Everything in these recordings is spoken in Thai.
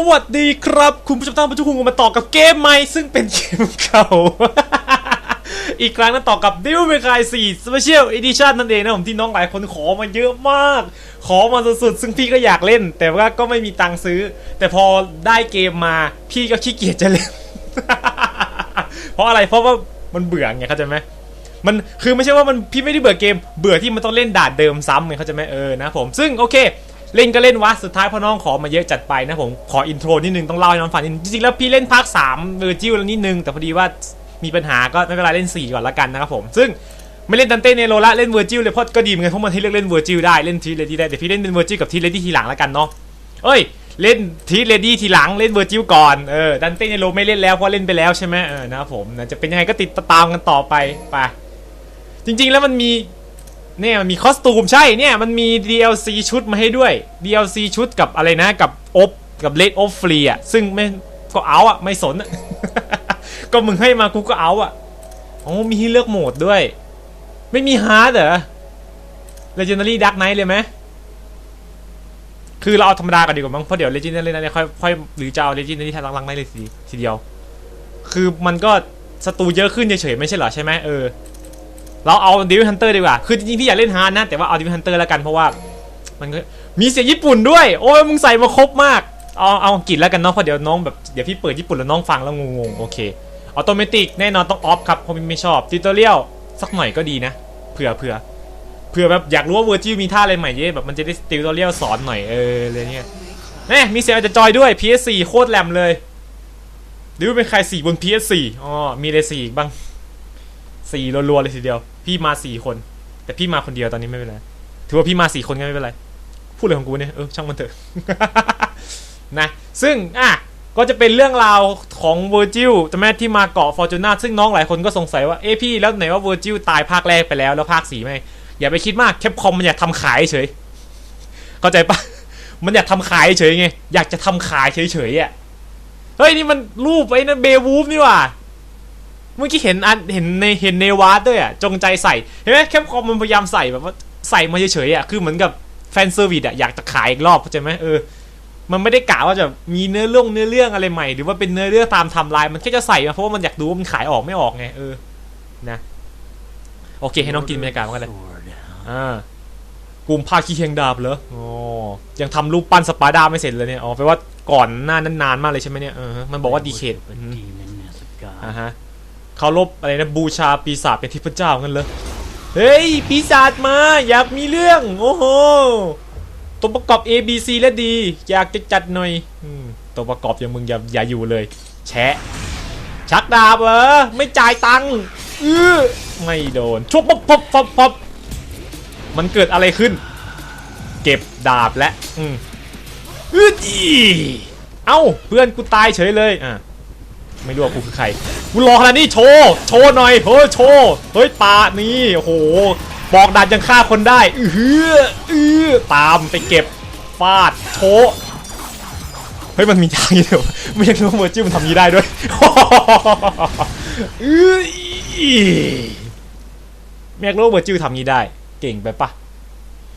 สวัสดีครับ คุณผู้ชมท่านผู้ชมมาต่อกับเกมใหม่ซึ่งเป็นเกมเก่า อีกครั้งนั้นต่อกับ Devil May Cry 4 Special Edition นั่นเองนะผมที่น้องหลายคนขอมาเยอะมาก ขอมาสุดๆ ซึ่งพี่ก็อยากเล่น แต่ว่าก็ไม่มีตังค์ซื้อ แต่พอได้เกมมาพี่ก็ขี้เกียจจะเล่น เพราะอะไรเพราะว่ามันเบื่อไงเข้าใจไหมมันคือไม่ใช่ว่ามันพี่ไม่ได้เบื่อเกม เบื่อที่มันต้องเล่นด่านเดิมซ้ำไงเขาใจะไหมเออนะผมซึ่งโอเค เล่นก็เล่นวะสุดท้ายพอน้องขอมาเยอะจัดไปนะผมขออินโทรนิดนึงต้องเล่าให้น้องฟังนิดนึงจริงๆแล้วพี่เล่นภาค3เวอร์จิวแล้วนิดนึงแต่พอดีว่ามีปัญหาก็ไม่เป็นไรเล่น 4 ก่อนละกันนะครับผมซึ่งไม่เล่นดันเต้เนโรละเล่นเวอร์จิวเลยเพราะก็ดีเหมือนกันเพราะมันที่เลือกเล่นเวอร์จิวได้เล่นทีเลดี้ได้แต่พี่เล่นเป็นเวอร์จิวกับทีเลดี้ทีหลังละกันเนาะเอ้ยเล่นทีเลดี้ทีหลังเล่นเวอร์จิวก่อนเออดันเต้เนโรไม่เล่นแล้วเพราะเล่นไปแล้วใช่ไหมเออนะครับผมนะจะเป็นยังไงก็ติดตามกันต่อไปไปจริง ๆ แล้วมันมี เนี่ยมันมีคอสตูมใช่เนี่ยมันมี DLC ชุดมาให้ด้วย DLC ชุดกับอะไรนะกับอบกับเลดอบฟรีอะซึ่งไม่ก็เอาอะไม่สนอะก็มึงให้มากูก็เอาอะอ๋อมีให้เลือกโหมดด้วย ไม่มีฮาร์ดเหรอ Legendary Dark Knight เลยไหมคือเราเอาธรรมดากันดีกว่ามั้งเพราะเดี๋ยว Legendary Dark Knight ค่อยค่อยหรือจะเอา Legendary ทัลังๆได้เลยทีทีเดียว คือมันก็ศัตรูเยอะขึ้นเฉยๆไม่ใช่เหรอใช่ไหมเออ เราเอาดิวิฮันเตอร์ดีกว่า คือจริงๆพี่อยากเล่นฮาร์ดนะ แต่ว่าเอาดิวิฮันเตอร์แล้วกันเพราะว่า มันก็มีเสียงญี่ปุ่นด้วย โอ้ยมึงใส่มาครบมาก เอาเอาอังกฤษแล้วกันเนาะเพราะเดี๋ยวน้องแบบเดี๋ยวพี่เปิดญี่ปุ่นแล้วน้องฟังแล้วงงๆโอเคออโตเมติกแน่นอนต้องออฟครับเพราะไม่ชอบติวตอเรียลสักหน่อยก็ดีนะเผื่อเผื่อเผื่อแบบอยากรู้ว่าเวอร์จิมีท่าอะไรใหม่เยอะแบบมันจะได้ติวตอเรียลสอนหน่อยเอออะไรเงี้ยแน่มีเสียงอาจจะจอยด้วย PS4 โคตรแหลมเลยดิวเป็นใครสี่บน PS4 อ๋อมีเลยสี่อีกบ้าง สี่รัวๆเลยทีเดียว พี่มาสี่คน แต่พี่มาคนเดียวตอนนี้ไม่เป็นไรถือว่าพี่มาสี่คนก็ไม่เป็นไรพูดเลยของกูเนี่ยเออช่างมันเถอะนะซึ่งอะก็จะเป็นเรื่องราวของเวอร์จิลจำแม่ที่มาเกาะฟอร์จูนาซึ่งน้องหลายคนก็สงสัยว่าเอ้พี่แล้วไหนว่าเวอร์จิลตายภาคแรกไปแล้วแล้วภาคสี่ไม่อย่าไปคิดมากแคปคอมมันอยากทำขายเฉยเข้าใจปะมันอยากทำขายเฉยไงอยากจะทำขายเฉยๆอะเฮ้ยนี่มันรูปไอ้นั่นเบวูฟนี่ว่า เมื่อกี้เห็นอันเห็นในเห็นในวาร์ดด้วยอะจงใจใส่เห็นไหมแคปคอมมันพยายามใส่แบบว่าใส่มาเฉยๆอะคือเหมือนกับแฟนเซอร์วิสอะอยากจะขายอีกรอบเข้าใจไหมเออมันไม่ได้กะว่าจะมีเนื้อเรื่องเนื้อเรื่องอะไรใหม่หรือว่าเป็นเนื้อเรื่องตามไทม์ไลน์มันแค่จะใส่มาเพราะว่ามันอยากดูว่ามันขายออกไม่ออกไงเออนะโอเคให้น้องกินบรรยากาศมันกันเลยอ่ากลุ่มภาคีเคียงดาบเหรออ๋อยังทำรูปปั้นสปาร์ดาไม่เสร็จเลยเนี่ยอ๋อแปลว่าก่อนหน้านั้นนานมากเลยใช่ไหมเนี่ยเออมันบอกว่าดีเคท a demon as a god. อ่าฮะ เคารพอะไรนะบูชาปีศาจเป็นเทิพเจ้ากันเลยเฮ้ยปีศาจมาอยากมีเรื่องโอ้โหตัวประกอบ A B C และดี อยากจะจัดหน่อยตัวประกอบอย่างมึงอย่าอย่าอยู่เลย แชะ ชักดาบเหรอไม่จ่ายตังค์อือไม่โดนชุบปบปบปบปบมันเกิดอะไรขึ้น เก็บดาบและอืมอื้ออีเอ้าเพื่อนกูตายเฉยเลยอะ ไม่รู้ว่ากูคือใครกูรอขนาดนี้โชว์โชว์หน่อยเฮ้ยโชว์เฮ้ยปานี่โอ้โหบอกดันยังฆ่าคนได้อือออือตามไปเก็บฟาดโชว์เฮ้ยมันมีทางนี้เดี๋ยวไม่รู้ว่าเวอร์จิลมันทำนี้ได้ด้วยอือแม็กรู้ว่าเวอร์จิลทำนี้ได้ เก่งไปปะ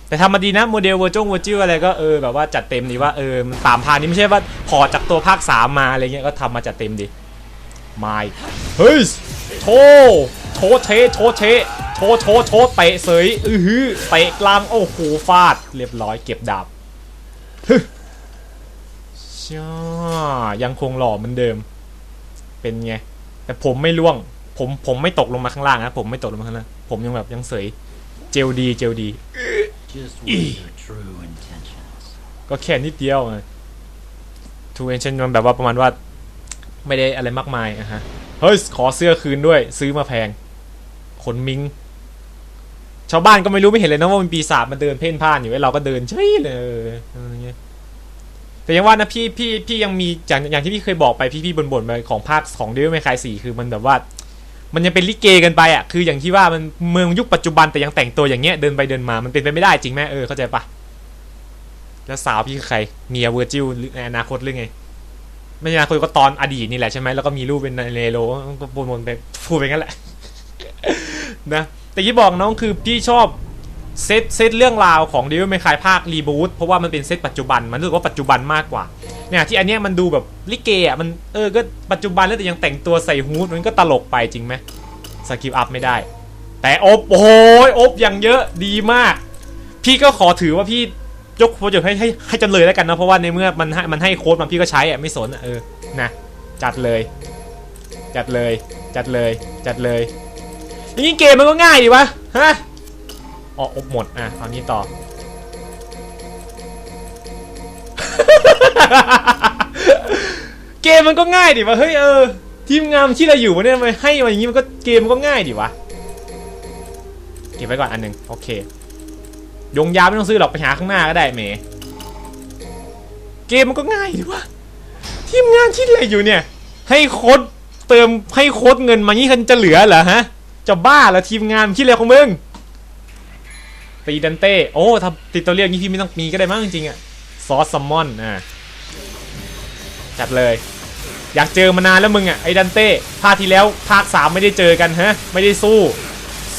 แต่ทำมาดีนะโมเดลเวอร์จงเวอร์จิลอะไรก็เออแบบว่าจัดเต็มดีว่าเออมันตามทางนี้ไม่ใช่ว่าพอจากตัวภาคสามมาอะไรเงี้ยก็ทำมาจัดเต็มดี ไม่เฮ้ยโชว์โชว์เชโชว์เชโชว์โชว์โชว์เตะเสยอือหือเตะกลางโอ้โหฟาด เรียบร้อยเก็บดาบฮึช่ายังคงหล่อเหมือนเดิม เป็นไง แต่ผมไม่ล่วง ผมผมไม่ตกลงมาข้างล่างนะผมไม่ตกลงมาข้างล่างผมยังแบบยังเสยเจลดีเจลดี Just what are your true intentions? ก็แค่นิดเดียวทูเอนเชนมันแบบว่าประมาณว่า ไม่ได้อะไรมากมายอะฮะเฮ้ยขอเสื้อคืนด้วย ซื้อมาแพงขนมิงชาวบ้านก็ไม่รู้ไม่เห็นเลยนะว่ามันปีศาจมาเดินเพ่นพ่านอยู่ไอ้เราก็เดินเฉยเลยอะไรเงี้ยแต่ยังว่านะพี่พี่พี่ยังมีอย่างอย่างที่พี่เคยบอกไปพี่พี่บ่นๆไปของภาคของเดวิลไม่คายสี่คือมันแบบว่า มันยังเป็นลิเกกันไปอะคืออย่างที่ว่ามันเมืองยุคปัจจุบันแต่ยังแต่งตัวอย่างเงี้ยเดินไปเดินมามันเป็นไปไม่ได้จริงไหมเออเข้าใจปะแล้วสาวพี่คือใครเมียเวอร์จิลในอนาคตหรือไง ไม่ใช่อนาคตก็ตอนอดีตนี่แหละใช่ไหมแล้วก็มีรูปเป็นเนโรก็วนๆไปพูดไปงั้นแหละนะแต่ที่บอกน้องคือพี่ชอบเซตเซตเรื่องราวของ Devil May Cry ภาครีบูทเพราะว่ามันเป็นเซตปัจจุบันมันรู้สึกว่าปัจจุบันมากกว่าเนี่ยที่อันเนี้ยมันดูแบบลิเกอะมันเออก็ปัจจุบันแล้วแต่ยังแต่งตัวใส่ฮูดมันก็ตลกไปจริงไหมสกิปอัพไม่ได้ แต่อบโอ้โหอบอย่างเยอะดีมาก พี่ก็ขอถือว่าพี่ ยกโปรเจกต์ให้ให้ให้จำเลยแล้วกันนะเพราะว่าในเมื่อมันให้มันให้โค้ดมาพี่ก็ใช้อะไม่สนอะเออนะจัดเลย จัดเลย จัดเลย จัดเลยอย่างนี้เกมมันก็ง่ายดีวะฮะอ๋ออบหมดอะคราวนี้ต่อ เกมมันก็ง่ายดิวะเฮ้ยเออทีมงานที่เราอยู่วะเนี่ยมาให้มาอย่างนี้มันก็เกมมันก็ง่ายดิวะเก็บไว้ก่อนอันหนึ่งโอเค ยงยาวไม่ต้องซื้อหรอกไปหาข้างหน้าก็ได้เมเกมมันก็ง่ายดิวะทีมงานที่เรอยู่เนี่ย ให้โค้ดเติมให้โค้ดเงินมางี้คันจะเหลือเหรอฮะ จะบ้าเหรอทีมงานที่อะไรของมึงตีดันเต้โอ้ถ้าติดตัวเรียกงี้พี่ไม่ต้องมีก็ได้มั้งจริงๆอะซอสซัมมอนอะจัดเลย อยากเจอมานานแล้วมึงอะไอ้ดันเต้ภาคที่แล้วภาคสามไม่ได้เจอกันฮะ ไม่ได้สู้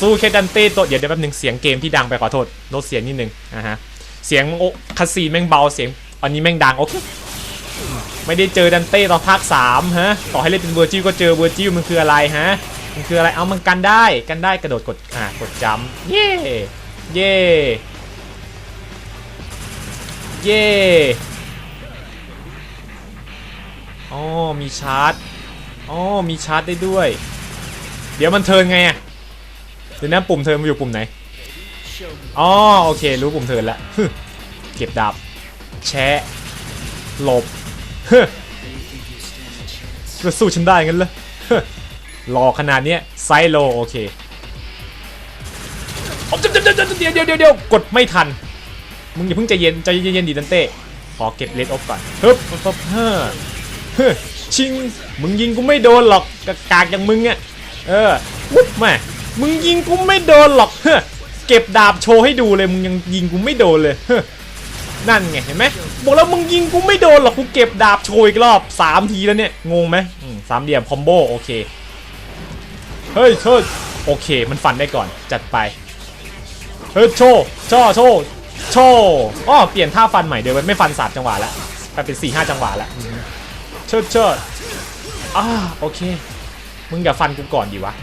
สู้แค่ดันเต้ตัวเดี๋ยวเดี๋ยวแป๊บนึงเสียงเกมพี่ดังไปขอโทษลดเสียงนิดนึงนะฮะเสียงโอคาซีแม่งเบาเสียงอันนี้แม่งดังโอเคไม่ได้เจอดันเต้ตอนภาคสามฮะต่อให้เล่นเป็นเวอร์จิลก็เจอเวอร์จิลมันคืออะไรฮะมันคืออะไรเอามันกันได้กันได้กระโดดกดอ่ากดจัมเย่เย่เย่อ๋อมีชาร์จอ๋อมีชาร์จได้ด้วย เดี๋ยวมันเทินไงอะ ดี๋ยวนะปุ่มเทิร์นมันอยู่ปุ่มไหนอ๋อโอเค รู้ปุ่มเทิร์นละเก็บดาบแชะหลบฮึจะสู้ฉันได้งั้นเหรอรอขนาดนี้ไซโลโอเคเดี๋ยวเดี๋ยวเดี๋ยวเดี๋ยวกดไม่ทัน มึงอย่าเพิ่งใจเย็นใจเย็นๆดิดันเต้ขอเก็บเลดออฟก่อนฮึบฮึบฮึบเฮ้ชิง มึงยิงกูไม่โดนหรอกกากอย่างมึงอะเออวุ๊บแม่ มึงยิงกูไม่โดนหรอกเฮ้เก็บดาบโชว์ให้ดูเลยมึงยังยิงกูไม่โดนเลยเฮ้นั่นไงเห็นไหมบอกแล้วมึงยิงกูไม่โดนหรอกกูเก็บดาบโชว์อีกรอบสามทีแล้วเนี่ยงงไหมสามเหลี่ยมคอมโบโอเคเฮ้ยเชิดโอเคมันฟันได้ก่อนจัดไปเฮ้ยโชว์โชว์โชว์โชว์อ้อเปลี่ยนท่าฟันใหม่เดี๋ยวมันไม่ฟันสามจังหวะแล้วกลายเป็นสี่ห้าจังหวะแล้วเชิดเชิดอ่าโอเค มึงอย่าฟันกูก่อนดีวะ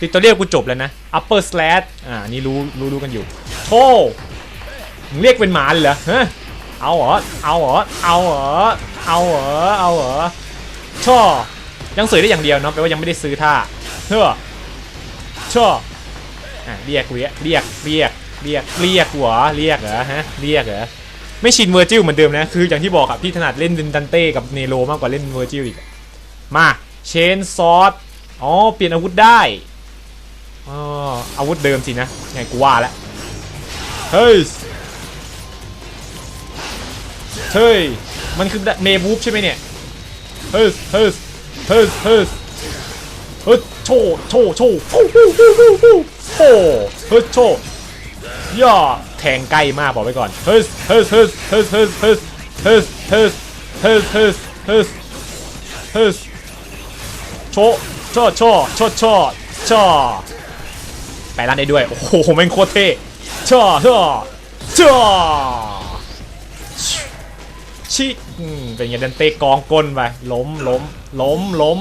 ติดตัวเรียกกูจบแล้วนะ upper slash อ่านี่รู้รู้รู้กันอยู่โธ่เรียกเป็นหมาเลยเหรอฮะเอาเหรอเอาเหรอเอาเหรอเอาเหรอเอาเหรอช่อยังซื้อได้อย่างเดียวเนาะแปลว่ายังไม่ได้ซื้อท่าเฮ้อช่ออ่าเรียกเรียกเรียกเรียกเรียกเรียกหัวเรียกเหรอฮะเรียกเหรอไม่ชินเวอร์จิลเหมือนเดิมนะคืออย่างที่บอกอะพี่ถนัดเล่นดันเต้กับเนโรมากกว่าเล่นเวอร์จิลอีกมาเชนซอสอ๋อเปลี่ยนอาวุธได้ อ๋ออาวุธเดิมสินะ ไงกูว่าแล้ว เฮ้ย เฮ้ย มันคือเมบูฟใช่ไหมเนี่ย เฮ้ย เฮ้ย เฮ้ย เฮ้ย เฮ้ย โชว์โชว์โชว์ฟูฟูฟูฟูฟูโอ้เฮ้ย โชว์ย่อแทงใกล้มากบอกไว้ก่อน เฮ้ย เฮ้ย เฮ้ย เฮ้ย เฮ้ย เฮ้ย เฮ้ย เฮ้ย เฮ้ย เฮ้ย เฮ้ย เฮ้ย โชโชโชโชโช โชไปร้านได้ด้วย โอ้โหแม่งโคตรเท่โชโชโชชิอืมเป็นไงดันเตะกองก้นไปล้มล้มล้มล้ม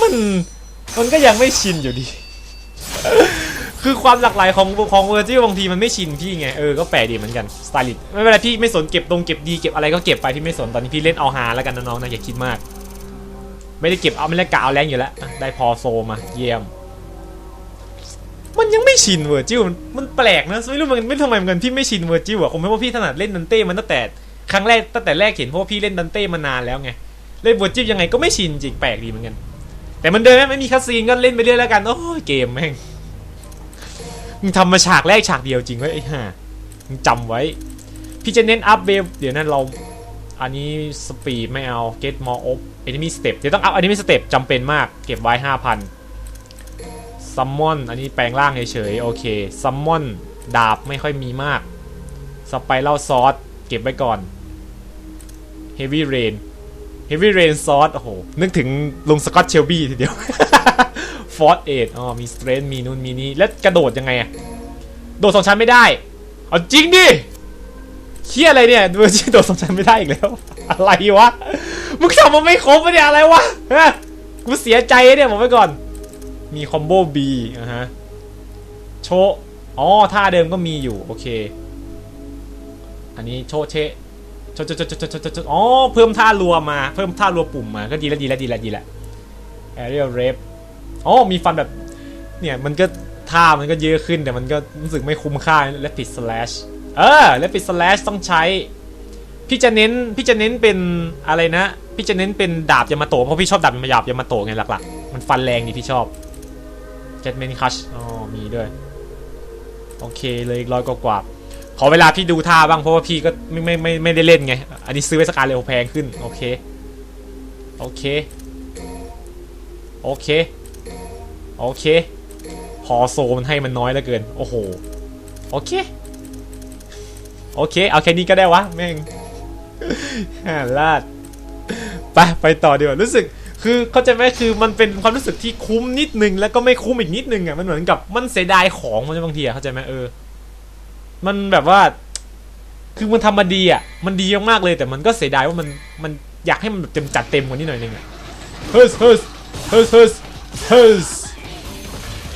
มันมันก็ยังไม่ชินอยู่ดี คือความหลากหลายของของเวอร์จิบางทีมันไม่ชินพี่ไง เออ ก็แปลกดีเหมือนกัน สไตลิสไม่เป็นไรพี่ไม่สนเก็บตรงเก็บดีเก็บอะไรก็เก็บไปพี่ไม่สนตอนนี้พี่เล่นเอาฮาแล้วกันนะน้องนะอย่าคิดมาก ไม่ได้เก็บเอาไม่ได้กะเอาแรงอยู่แล้ว ได้พอโซมาเยี่ยม มันยังไม่ชินเวอร์จิลมันแปลกนะไม่รู้มันไม่ทำไมเหมือนกันพี่ไม่ชินเวอร์จิลอะคงไม่ว่าพี่ถนัดเล่นดันเต้มันตั้งแต่ครั้งแรกตั้งแต่แรกเห็นเพราะว่าพี่เล่นดันเต้มานานแล้วไงเล่นเวอร์จิลยังไงก็ไม่ชินจริงแปลกดีเหมือนกัน แต่มันเดิมไม่มีคัสซีนก็เล่นไปเรื่อยแล้วกันโอ้ยเกมแม่งมึงทำมาฉากแรกฉากเดียวจริงไว้ไอ้ห่ามึงจำไว้ พี่จะเน้นอัพเวลเดี๋ยวนั้นเราอันนี้สปีดไม่เอา get more up enemy step เดี๋ยวต้องอัพ enemy step จำเป็นมากเก็บไว้ห้าพัน ซัมมอนอันนี้แปลงร่างเฉยๆโอเคซัมมอนดาบไม่ค่อยมีมากสไปเล่าซอสเก็บไว้ก่อนเฮฟวี่เรนเฮฟวี่เรนซอสโอ้โห นึกถึงลุงสกอตเชลบี้ทีเดียวฟอร์ดเอ็ดอ๋อมีสเตรนมีนู่นมีนี่ แล้วกระโดดยังไงอะโดดสองชั้นไม่ได้ เอาจริงดิเคี้ยอะไรเนี่ยดูจิโดดสองชั้นไม่ได้อีกแล้ว อะไรวะ มึงทำมาไม่ครบเนี่ยอะไรวะกูเสียใจเนี่ยบอกไว้ก่อน มีคอมโบ B นะฮะ โชอ๋อท่าเดิมก็มีอยู่ โอเค อันนี้โชเชโชโชโชโชโชโชอ๋อ เพิ่มท่ารัวมา เพิ่มท่ารัวปุ่มมา ก็ดีแล้วดีแล้วดีแล้วดีแล้วแอเรีโลเรฟอ๋อ มีฟันแบบ เนี่ย มันก็ท่ามันก็เยอะขึ้น แต่มันก็รู้สึกไม่คุ้มค่าเลปิดสแลชเออเลปิดสแลชต้องใช้ พี่จะเน้น พี่จะเน้นเป็นอะไรนะ พี่จะเน้นเป็นดาบยามาโตะ เพราะพี่ชอบดาบยามาโตะไงหลักๆ มันฟันแรงนี่พี่ชอบ เจ็ดเมนคัชอ๋อมีด้วย โอเคเลยร้อยกว่าขอเวลาพี่ดูท่าบ้างเพราะว่าพี่ก็ไม่ไม่ไม่ไม่ได้เล่นไง อันนี้ซื้อไว้สกาเร็วแพงขึ้น โอเค โอเค โอเค โอเค พอโซมันให้มันน้อยเหลือเกิน โอ้โห โอเค โอเค เอาแค่นี้ก็ได้วะ แม่งลาด ไป ไปต่อดีกว่ารู้สึก คือเข้าใจไหมคือมันเป็นความรู้สึกที่คุ้มนิดนึงแล้วก็ไม่คุ้มอีกนิดนึงอะมันเหมือนกับมันเสียดายของมันบางทีอะเข้าใจไหมเออ มันแบบว่า คือมันทำมาดีอะ มันดีมากเลยแต่มันก็เสียดายว่ามันมันอยากให้มันแบบเต็มจัดเต็มกว่านี้หน่อยนึงอะเฮ้ยเฮ้ยเฮ้ยเฮ้ยเฮ้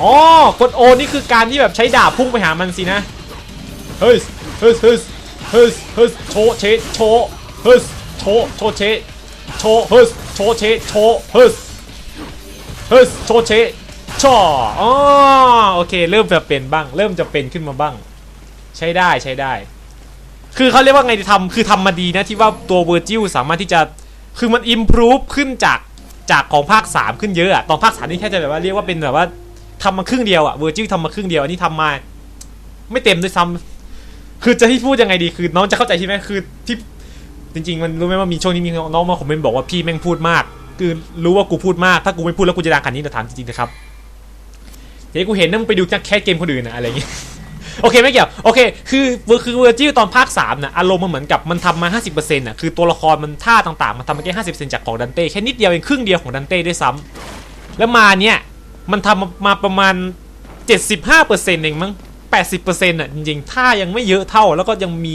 อ๋อกดโอนี่คือการที่แบบใช้ดาบพุ่งไปหามันสินะเฮ้ยเฮ้ยเฮ้ยเฮ้ยเฮ้ยโชเชโชเฮ้ยโชโชเชโชเฮ้ย โชเชโชฮึสฮึสโชเชช่ออ๋อโอเค เริ่มจะเป็นบ้าง เริ่มจะเป็นขึ้นมาบ้าง ใช้ได้ใช้ได้ คือเขาเรียกว่าไงทำคือทำมาดีนะที่ว่าตัวเวอร์จิลสามารถที่จะคือมันอิมพลูฟขึ้นจากจากของภาค 3 ขึ้นเยอะอะตอนภาคสามนี่แค่จะแบบว่าเรียกว่าเป็นแบบว่าทำมาครึ่งเดียวอะเวอร์จิลทำมาครึ่งเดียวอันนี้ทำมา ไม่เต็มด้วยซ้ำคือจะที่พูดยังไงดีคือน้องจะเข้าใจใช่ไหมคือที่ จริงๆมันรู้ไหมว่ามีช่วงนี้มีน้องมาคอมเมนต์บอกว่าพี่แม่งพูดมาก คือรู้ว่ากูพูดมากถ้ากูไม่พูดแล้วกูจะดังขนาดนี้แต่ถามจริงๆนะครับเดี๋ยวกูเห็นนั่งไปดูจากแคสเกมคนอื่นนะอะไรอย่างเงี้ยโอเคไม่เกี่ยวโอเคคือคือเวอร์จิตอนภาค3นะอารมณ์มันเหมือนกับมันทำมา 50%นะคือตัวละครมันท่าต่างๆ มันทำมาแค่50%จากของดันเต้แค่นิดเดียวเองครึ่งเดียวของดันเต้ด้วยซ้ำแล้วมาเนี่ยมันทำมาประมาณ 75%เองมั้ง80%อะจริงๆท่ายังไม่เยอะเท่าแล้วก็ยังมี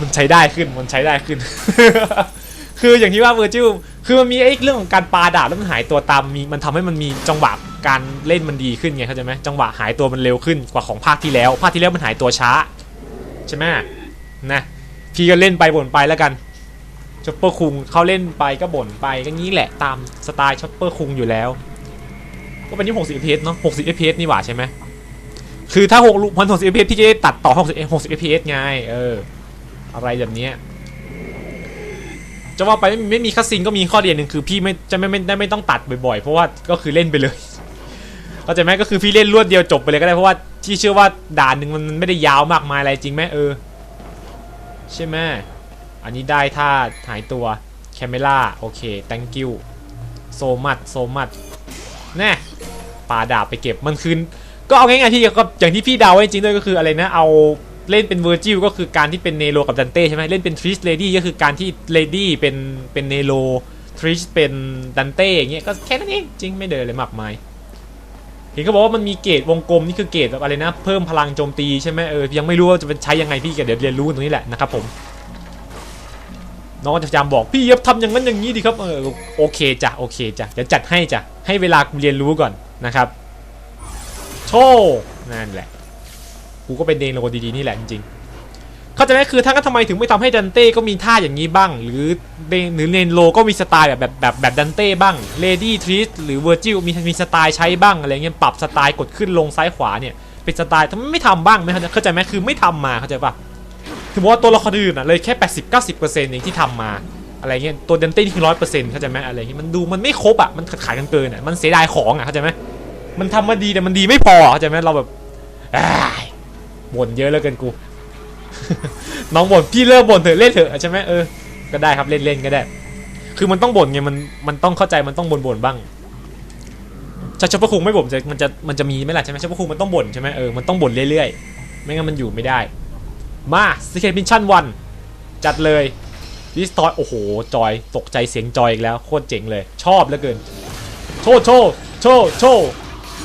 มันใช้ได้ขึ้นมันใช้ได้ขึ้น คืออย่างที่ว่าเวอร์จิลคือมันมีไอ้เรื่องของการปาดาบแล้วมันหายตัวตามมีมันทำให้มันมีจังหวะการเล่นมันดีขึ้นไงเข้าใจไหมจังหวะหายตัวมันเร็วขึ้นกว่าของภาคที่แล้ว ภาคที่แล้วมันหายตัวช้า ใช่ไหมนะพี่ก็เล่นไปบ่นไปแล้วกันช็อปเปอร์คุงเขาเล่นไปก็บ่นไปก็งี้แหละตามสไตล์ช็อปเปอร์คุงอยู่แล้ว ก็เป็นที่60 fps เนาะ60 fps นี่หว่าใช่ไหมคือถ้า6ลูกพัน60 fps พี่จะได้ตัดต่อ60 60 fps ไงเออ อะไรแบบนี้จะว่าไปไม่ไม่มีคัสซินก็มีข้อเดียวหนึ่งคือพี่ไม่จะไม่ไม่ได้ไม่ต้องตัดบ่อยๆ เพราะว่าก็คือเล่นไปเลยเข้าใจไหมก็คือพี่เล่นรวดเดียวจบไปเลยก็ได้เพราะว่าที่เชื่อว่าด่านหนึ่งมันไม่ได้ยาวมากมายอะไรจริงไหมเออ ใช่ไหมอันนี้ได้ถ้าหายตัวแคมเมล่าโอเค thank you so much so much แน่ปาดาบไปเก็บมันคืนก็เอาง่ายๆพี่ก็อย่างที่พี่เดาไว้จริงด้วยก็คืออะไรนะเอา เล่นเป็นเวอร์จิลก็คือการที่เป็นเนโรกับดันเต้ใช่ไหมเล่นเป็นทริสเลดี้ก็คือการที่เลดี้เป็นเป็นเนโรทริสเป็นดันเต้อย่างเงี้ยก็แค่นั้นเองจริงไม่เดินเลยมากมายเห็นเขาบอกว่ามันมีเกรดวงกลมนี่คือเกรดแบบอะไรนะ เพิ่มพลังโจมตีใช่ไหมเออยังไม่รู้ว่าจะเป็นใช้ยังไงพี่ก็เดี๋ยวเรียนรู้ตรงนี้แหละนะครับผมน้องจะพยายามบอกพี่ย็บทำอย่างนั้นอย่างนี้ดีครับเออโอเคจ้ะโอเคจ้ะเดี๋ยวจัดให้จ้ะให้เวลากูเรียนรู้ก่อนนะครับ โชว์นั่นแหละ กูก็เป็นเดนโลดีๆนี่แหละจริงๆเข้าใจไหมคือถ้าก็ทำไมถึงไม่ทำให้ดันเต้ก็มีท่าอย่างนี้บ้าง หรือเดนหรือเนนโลก็มีสไตล์แบบแบบแบบแบบดันเต้บ้างเลดี้ทริสหรือเวอร์จิลมีมีสไตล์ใช้บ้างอะไรเงี้ยปรับสไตล์กดขึ้นลงซ้ายขวาเนี่ยเป็นสไตล์ทำไมไม่ทำบ้างไหมเข้าใจไหมคือไม่ทำมาเข้าใจปะถือว่าตัวละครอื่นอะเลยแค่ 80 90เองที่ทำมาอะไรเงี้ยตัวดันเต้นี่คือร้อยเปอร์เซ็นต์เข้าใจไหมอะไรเงี้ยมันดูมันไม่ครบอะมันขายกันเกินอะมันเสียดายของอะเข้าใจไหมมันทำมาดีแต่มันดีไม่พอเข้าใจไหมเราแบบ บ่นเยอะเหลือเกินกู น้องบ่นพี่เลิกบ่นเถอะเล่นเถอะใช่ไหมเออ ก็ได้ครับเล่นๆก็ได้ คือมันต้องบ่นไงมันมันต้องเข้าใจมันต้องบ่นบ่นบ้างชาชพคุงไม่บ่นจะมันจะมันจะมีไหมล่ะใช่ไหมชาชพคุงมันต้องบ่นใช่ไหมเออมันต้องบ่นเรื่อยๆ ไม่งั้นมันอยู่ไม่ได้ มาสเกตพิชชั่นวันจัดเลยดิสตอยโอ้โห จอย ตกใจเสียงจอยอีกแล้ว โคตรเจ๋งเลย ชอบเหลือเกิน โชว์โชว์โชว์โชว์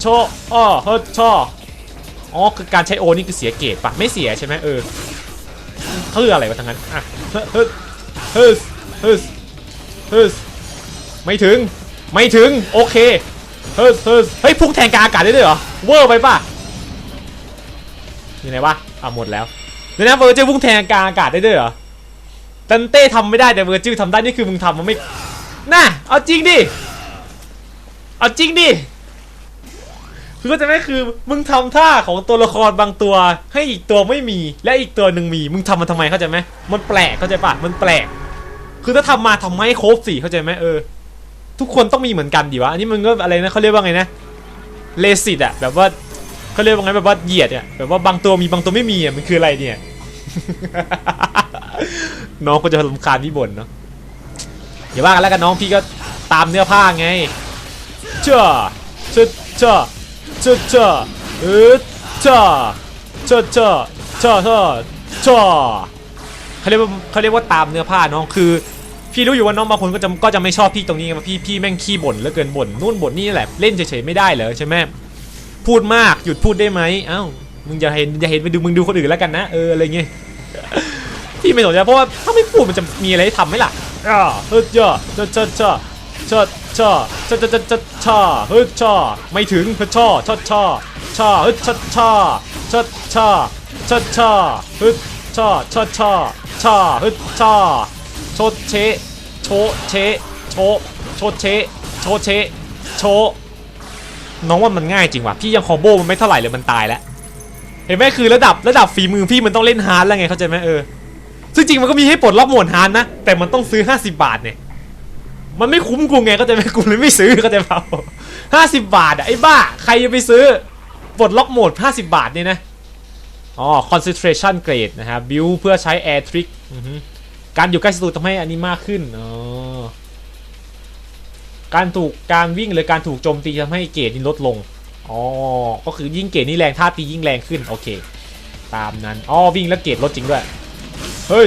โชอ้อเฮ้ยชาอ๋อคือการใช้โอนี่คือเสียเกรดปะไม่เสียใช่ไหมเออเขาคืออะไรวะทั้งนั้นอะเฮ้ยเฮ้ยฮึสฮึสฮึสไม่ถึงไม่ถึงโอเคเฮึสฮึสเฮ้ยพุ่งแทงกลางอากาศได้ด้วยเหรอเวอร์ไปป่ะอยู่ไหนวะอะหมดแล้วเดี๋ยวนะเวอร์จิลพุ่งแทงกลางอากาศได้ด้วยเหรอตันเต้ทำไม่ได้แต่เวอร์จิลทำได้นี่คือมึงทำมันไม่น่ะเอาจริงดิเอาจริงดิ คือก็จะไม่คือมึงทำท่าของตัวละครบางตัว ให้อีกตัวไม่มีและอีกตัวหนึ่งมี มึงทำมันทำไมเข้าใจไหมมันแปลกเข้าใจปะมันแปลก คือถ้าทำมาทำไมครบสิเข้าใจไหมเออ ทุกคนต้องมีเหมือนกันดิวะอันนี้มันก็อะไรนะเขาเรียกว่าไงนะเลสิตอะแบบว่าเขาเรียกว่าไงแบบว่าเหยียดอะแบบว่าบางตัวมีบางตัวไม่มีอะมันคืออะไรเนี่ยน้องก็จะรำคาญพี่บ่นเนาะอย่าว่ากันแล้วกันน้องพี่ก็ตามเนื้อผ้าไงเจ้าเจ้าเจ้าเจ้าเจ้าเออเจ้าเจ้าเจ้าเจ้าเจ้าเจ้าเขาเรียกว่าเขาเรียกว่าตามเนื้อผ้าน้องคือ พี่รู้อยู่ว่าน้องบางคนก็จะก็จะไม่ชอบพี่ตรงนี้ไงว่าพี่พี่แม่งขี้บ่นเหลือเกินบ่นนู่นบ่นนี่แหละเล่นเฉยๆไม่ได้เหรอใช่ไหมพูดมากหยุดพูดได้ไหมเอ้ามึงอย่าเห็นอย่าเห็นไปดูมึงดูคนอื่นแล้วกันนะเอออะไรเงี้ยพี่ไม่สนใจเพราะว่าถ้าไม่พูดมันจะมีอะไรให้ทำไหมล่ะอ่าเฮ้ยเจ้าเจ้าเจ้าเจ้า เจ้าเจ้าเจ้าเจ้าเจ้าเจ้าเฮ้ยเจ้าไม่ถึงเฮ้ยเจ้าเจ้าเจ้าเจ้าเฮ้ยเจ้าเจ้าเจ้าเจ้าเจ้าเจ้าเฮ้ยเจ้าเจ้าเจ้าเจ้าเฮ้ยเจ้าชดเชโชเชโชโชดเชโชเชโชน้องว่ามันง่ายจริงว่ะพี่ยังคอมโบมันไม่เท่าไหร่เลยมันตายแล้วเห็นไหมคือระดับระดับฝีมือพี่มันต้องเล่นฮาร์ดแล้วไงเข้าใจไหมเออซึ่งจริงมันก็มีให้ปลดล็อกโหมดฮาร์ดนะแต่มันต้องซื้อ 50 บาทเนี่ย มันไม่คุ้มกูไงเข้าใจไหมกูเลยไม่ซื้อเข้าใจเปล่าห้าสิบบาทอะไอ้บ้า ใครจะไปซื้อปลดล็อกโหมด 50 บาทนี่นะ อ๋อ concentration grade นะฮะ build เพื่อใช้ air trick การอยู่ใกล้ศัตรูทำให้อันนี้มากขึ้น อ๋อ การถูกการวิ่งหรือการถูกโจมตีทำให้เกรดนี้ลดลง อ๋อ ก็คือยิ่งเกรดนี่แรงท่าตียิ่งแรงขึ้น โอเค ตามนั้น อ๋อ วิ่งแล้วเกรดลดจริงด้วย เฮ้ย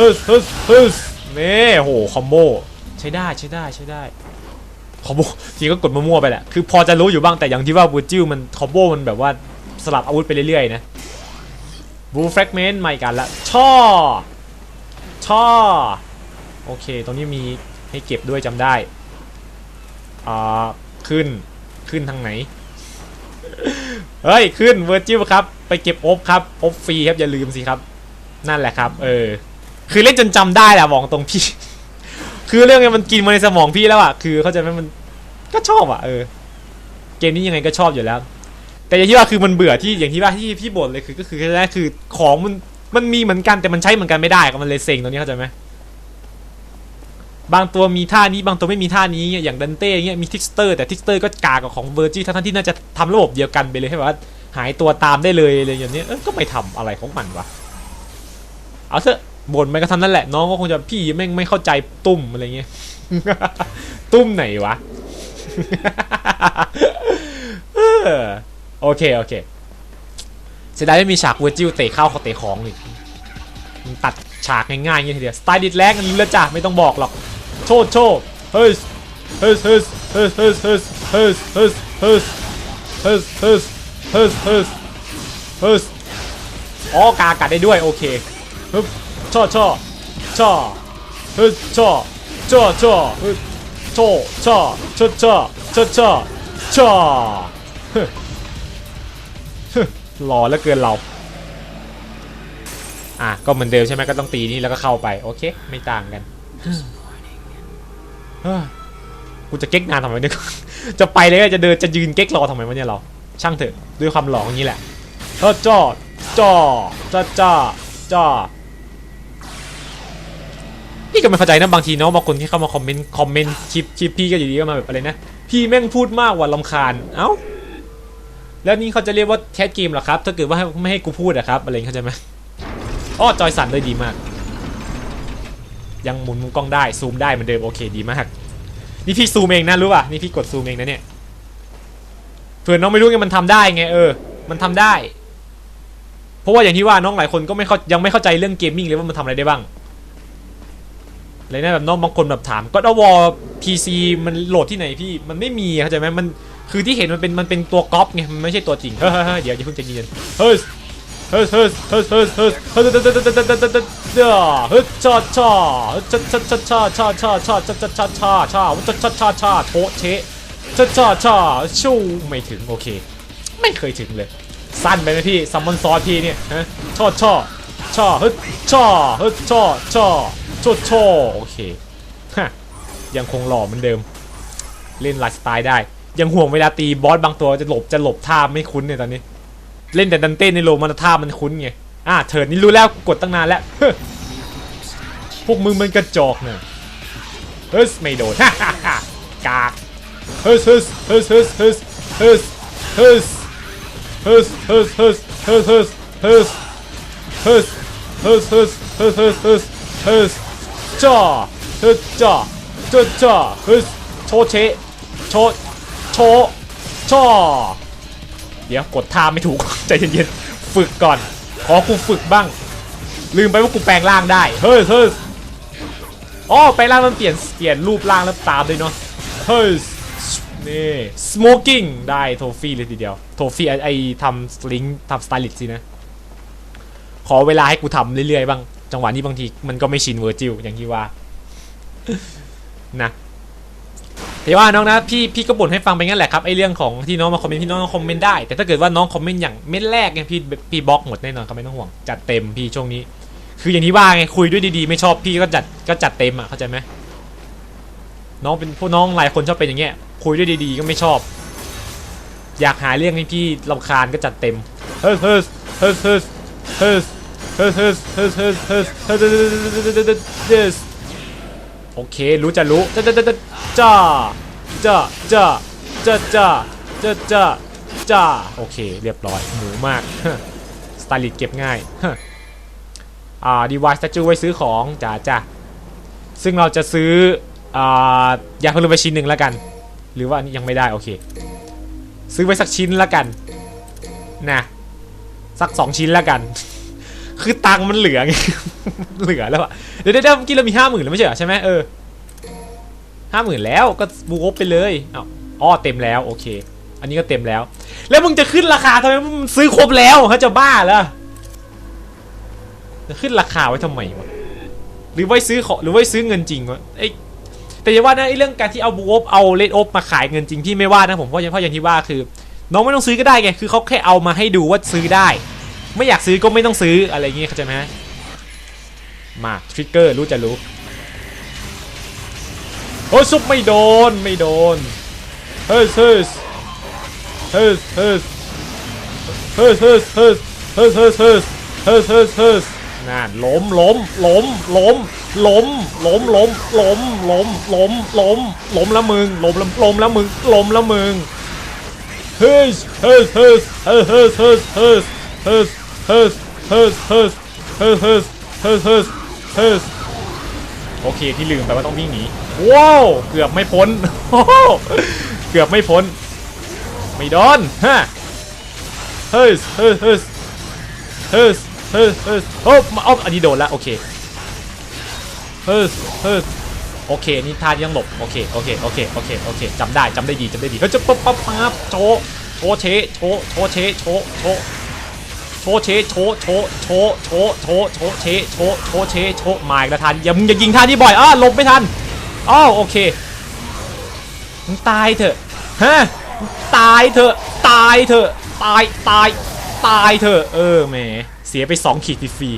ฮ้ยเฮ้ยเฮ้ยนี่โหคอมโบใช้ได้ใช้ได้ใช้ได้คอมโบจริงก็กดมั่วๆไปแหละคือพอจะรู้อยู่บ้างแต่อย่างที่ว่าบูจิลมันคอมโบมันแบบว่าสลับอาวุธไปเรื่อยๆนะบูแฟกเมนต์ใหม่กันละช่อช่อโอเค ตรงนี้มีให้เก็บด้วยจำได้อ่าขึ้นขึ้นทางไหน เฮ้ย ขึ้นเวอร์จิลครับ ไปเก็บอบครับอบฟรีครับ อย่าลืมสิครับ นั่นแหละครับ เออ คือเล่นจนจำได้แหละบอกตรงพี่ คือเรื่องนี้มันกินมาในสมองพี่แล้วอะคือเข้าใจไหมมันก็ชอบอะเออ เกมนี้ยังไงก็ชอบอยู่แล้ว แต่อย่างที่ว่าคือมันเบื่อที่อย่างที่ว่าที่พี่บ่นเลยคือก็คือแค่คือของมันมันมีเหมือนกันแต่มันใช้เหมือนกันไม่ได้ก็มันเลยเซ็งตรงนี้เข้าใจไหมบางตัวมีท่านี้บางตัวไม่มีท่านี้อย่างดันเต้เงี้ยมีทิกสเตอร์แต่ทิกสเตอร์ก็กากับของเวอร์จิทั้งที่น่าจะทำระบบเดียวกันไปเลยให้แบบว่าหายตัวตามได้เลยอะไรอย่างเนี้ยก็ไม่ทำอะไรของมันวะเอาเถอะ บ่นไปก็ทำนั่นแหละน้องก็คงจะพี่แม่งไม่เข้าใจตุ้มอะไรเงี้ยตุ้มไหนวะโอเคโอเคเสียดายไม่มีฉากเวอร์จิลเตะเข้าเขาเตะของอีกตัดฉากง่ายๆอย่างนี้ทีเดียวสไตล์ดิดแรงกันรู้แล้วจ้ะไม่ต้องบอกหรอกโชดโชดเฮ้ยเฮ้ยเฮ้ยเฮ้ยเฮ้ยเฮ้ยเฮ้ยเฮ้ยเฮ้ยเฮ้ยเฮ้ยเฮ้ยเฮ้ยเฮ้ยอ๋อกากัดได้ด้วยโอเคฮึบ ช่อช่อช่อฮ้ยช่อช่อช่อฮ้ยช่อช่อช่อช่อช่อช่อช่อหล่อเหลือเกินเรา อะ ก็เหมือนเดิมใช่ไหมก็ต้องตีนี่แล้วก็เข้าไป โอเค ไม่ต่างกันเฮ้ยกูจะเก๊กนานทำไมเนี่ยจะไปเลยจะเดินจะยืนเก๊กรอทำไมวะเนี่ยเรา ช่างเถอะด้วยความหลอกอย่างนี้แหละเออจ้อจ้อจ้าจ้าจ้า พี่ก็ไม่เข้าใจนะบางทีเนาะบางคนที่เข้ามาคอมเมนต์คอมเมนต์คลิปคลิปพี่ก็อยู่ดีก็มาแบบอะไรนะพี่แม่งพูดมากว่ะลำคาญเอ้าแล้วนี่เขาจะเรียกว่าแคสเกมเหรอครับ ถ้าเกิดว่าไม่ให้กูพูดอะครับอะไรเข้าใจไหมอ้อจอยสั่นเลยดีมาก ยังหมุนมุมกล้องได้ซูมได้เหมือนเดิมโอเคดีมากนี่พี่ซูมเองนะรู้ป่ะนี่พี่กดซูมเองนะเนี่ยเผื่อน้องไม่รู้ไงมันทำได้ไงเออ มันทำได้ เพราะว่าอย่างที่ว่าน้องหลายคนก็ไม่เข้ายังไม่เข้าใจเรื่องเกมมิ่งเลยว่ามันทำอะไรได้บ้าง อะไรนะแบบน้องบางคนแบบถามก็ดวอพีซีมันโหลดที่ไหนพี่มันไม่มีเข้าใจไหมมันคือที่เห็นมันเป็นมันเป็นตัวก๊อปไงมันไม่ใช่ตัวจริงเฮ้ยเฮ้ยเฮ้ยเดี๋ยวอย่าเพิ่งใจเย็นเฮ้ยเฮ้ยเฮ้ยเฮ้ยเฮ้ยเฮ้ยเฮ้ยเฮ้ยเฮ้ยเฮ้ยเฮ้ยเฮ้ยเฮ้ยเฮ้ยเฮ้ยชาชาชาชาชาชาชาชาชาชาชาชาชาชาชาชาชาชาชาโถเชชาชาชาชูไม่ถึงโอเค ไม่เคยถึงเลย สั้นไปไหมพี่ซัมมอนซอสพี่เนี่ยฮะชอชอชอเฮ้ยชอเฮ้ยชอชอ โชอชโอเคฮะยังคงหล่อเหมือนเดิม เล่นไลฟ์สไตล์ได้ ยังห่วงเวลาตีบอสบางตัวจะหลบจะหลบท่าไม่คุ้นเนี่ยตอนนี้ เล่นแต่ดันเต้ในโลมาท่ามันคุ้นไงอะเถิดนี่รู้แล้วกดตั้งนานแล้วพวกมึงมันกระจอกเนี่ยเฮ้ยไม่โดนฮ่าฮ่าฮ่ากาฮ้ยเฮ้ยเฮ้ยเฮ้ยเฮ้ยเฮ้ยเฮ้ยเฮ้ยเฮ้ยเฮ้ยเฮ้ยเฮ้ยเฮ้ยเฮ้ยเฮ้ยเฮ้ยเฮ้ยเฮ้ยเฮ้ยเฮ้ย จ้าเฮ้ยจ้าจ้าจ้าฮ้ยโชเชโชโชโชเดี๋ยวกดท่าไม่ถูก ใจเย็นๆฝึกก่อน ขอกูฝึกบ้าง ลืมไปว่ากูแปลงร่างได้ เฮ้ยเฮ้ยอ๋อแปลงร่างมันเปลี่ยนเปลี่ยนรูปร่างแล้วตามเลยเนาะเฮ้ยนี่ smoking ได้โทฟี่เลยทีเดียว โทฟี่ไอไอทำสลิงทำสไตลิสสินะ ขอเวลาให้กูทำเรื่อยๆบ้าง จังหวะนี้บางทีมันก็ไม่ชินเวอร์จิลอย่างที่ว่านะแต่ว่าน้องนะพี่พี่ก็บ่นให้ฟังไปงั้นแหละครับไอเรื่องของที่น้องมาคอมเมนต์พี่น้องคอมเมนต์ได้ แต่ถ้าเกิดว่าน้องคอมเมนต์อย่างเม็ดแรกเนี่ยพี่พี่บล็อกหมดแน่นอนครับไม่ต้องห่วงจัดเต็มพี่ช่วงนี้ คืออย่างที่ว่าไงคุยด้วยดีๆ ไม่ชอบพี่ก็จัดก็จัดเต็มอะเข้าใจไหมน้องเป็นพวกน้องหลายคนชอบเป็นอย่างเงี้ยคุยด้วยดีๆก็ไม่ชอบ อยากหาเรื่องให้พี่รำคาญก็จัดเต็มเฮ้ยเฮ้ยเฮ้ยเฮ้ย เฮ้ยเฮ้ยเฮ้ยเฮ้ยเฮ้ยเฮ้ยเฮ้ยเฮ้ยเฮ้ยโอเค รู้จะรู้จ้าจ้าจ้าจ้าจ้าจ้าจ้าจ้าจ้าจ้าโอเค เรียบร้อยหมูมากสไตลิสเก็บง่ายอ่าดีวายสตจูไว้ซื้อของจ้าจ้าซึ่งเราจะซื้ออ่ายาพิ่งไปชิ้นหนึ่งแล้วกัน หรือว่านี้ยังไม่ได้โอเค ซื้อไว้สักชิ้นแล้วกันนะสักสองชิ้นแล้วกัน คือตังค์มันเหลือไงเหลือแล้วอะเดี๋ยวเดี๋ยวเมื่อกี้เรามีห้าหมื่นแล้วไม่ใช่เหรอใช่ไหมเออห้าหมื่นแล้วก็บูโอไปเลยอ้าวอ๋อเต็มแล้วโอเค อันนี้ก็เต็มแล้ว แล้วมึงจะขึ้นราคาทำไมมึงซื้อครบแล้วเขาจะบ้าเหรอจะขึ้นราคาไว้ทำไมวะหรือไว้ซื้อขอหรือไว้ซื้อเงินจริงวะไอแต่อย่าว่านะไอเรื่องการที่เอาบูโอเอาเลดโอมาขายเงินจริงพี่ไม่ว่านะผมเพราะเพราะอย่างที่ว่าคือ น้องไม่ต้องซื้อก็ได้ไงคือเขาแค่เอามาให้ดูว่าซื้อได้ ไม่อยากซื้อก็ไม่ต้องซื้ออะไรอย่างเงี้ยเข้าใจไหมมาทริกเกอร์รู้จะรู้โอ้ยซุปไม่โดนไม่โดนเฮ้ยเฮ้ยเฮ้ยเฮ้ยเฮ้ยเฮ้ยเฮ้ยเฮ้ยเฮ้ยเฮ้ยเฮ้ยเฮ้ยเฮ้ยนั่นล้มล้มล้มล้มล้มล้มล้มล้มล้มล้มล้มล้มแล้วมึงล้มล้วล้มแล้วมึงล้มแล้วมึงเฮ้ยเฮ้ยเฮ้ยเฮ้ยเฮ้ยเฮ้ยเฮ้ย ฮ้ยเฮ้ยเฮ้ยเฮ้ยเฮ้ยเฮ้ยเฮ้เฮ้ยเฮ้โอเคที่ลืมไปว่าต้องวิ่งหนีว้าวเกือบไม่พ้นโอ้โหเกือบไม่พ้น ไม่โดนฮะเฮ้ยเฮ้ยเฮ้ยเฮ้ยเฮ้ยเฮ้ยโอ้มาเอาอันนี้โดนแล้วโอเคเฮ้ยเฮ้ยโอเคนี่ท่าที่ต้องหลบโอเคโอเคโอเคโอเคโอเคจำได้จำได้ดีจำได้ดีเฮ้ยจะปั๊บปั๊บปั๊บโชโชเชโชโชเชโชโช โชเชโชโชโชโชโชโชเชโชโชเชโชมาอีกแล้วท่าอย่ามึงอย่ายิงท่านี้บ่อยอ้าหลบไม่ทันอ้าวโอเคมึงตายเถอะฮะมึงตายเถอะตายเถอะตายตายตายเถอะเออแหมเสียไปสองขีดฟรี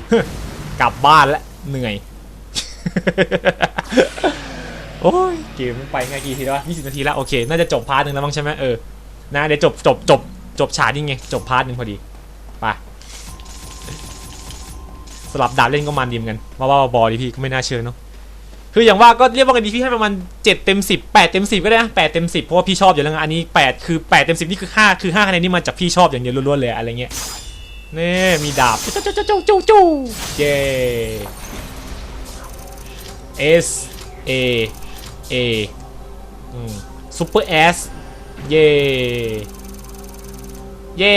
กลับบ้านแล้วเหนื่อยโอ้ยเกมไปไงกี่ทีแล้ววะ20นาทีแล้วโอเค น่าจะจบพาร์ทหนึ่งแล้วมั้งใช่ไหมเออนะเดี๋ยวจบจบจบจบฉากนี่ไงจบพาร์ทหนึ่งพอดี ไป สลับดาบเล่นก็มันดีเหมอนกันว่าว่าบอดีพี่ก็ไม่น่าเชื่อเนาะคืออย่างว่าก็เรียกว่ากันดีพี่ให้ประมาณ7เต็ม10 8เต็ม10 ก็ได้นะ8เต็ม10 เพราะว่าพี่ชอบอยู่แล้วไงอันนี้ 8 คือ 8 เต็ม 10 นี่คือ 5 คือ 5คะแนนนี่มาจากพี่ชอบอย่างเดียวล้วนๆเลยอะไรเงี้ยนี่มีดาบจู้จู้จู้จู้จู้เย้ S A A อืมซูเปอร์ S เย่เย่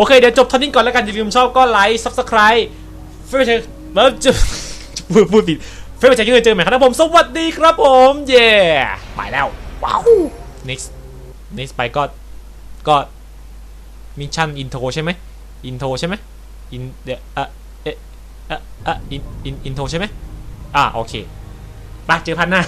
โอเคเดี๋ยวจบเท่านี้ก่อนแล้วกัน อย่าลืมชอบก็ไลค์ Subscribe เฟซบุ๊กแล้วจะพูดพูดผิดเฟซบุ๊กจะเจอใหม่ครับผมสวัสดีครับผมเย่ไปแล้วว้าว next next ไปก็ก็มิชชั่นอินโทรใช่ไหมอินโทรใช่ไหมอินเดอะเอะเอะเอะเอะอินอินอินโทรใช่ไหมอ่าโอเคไปเจอพันหน้า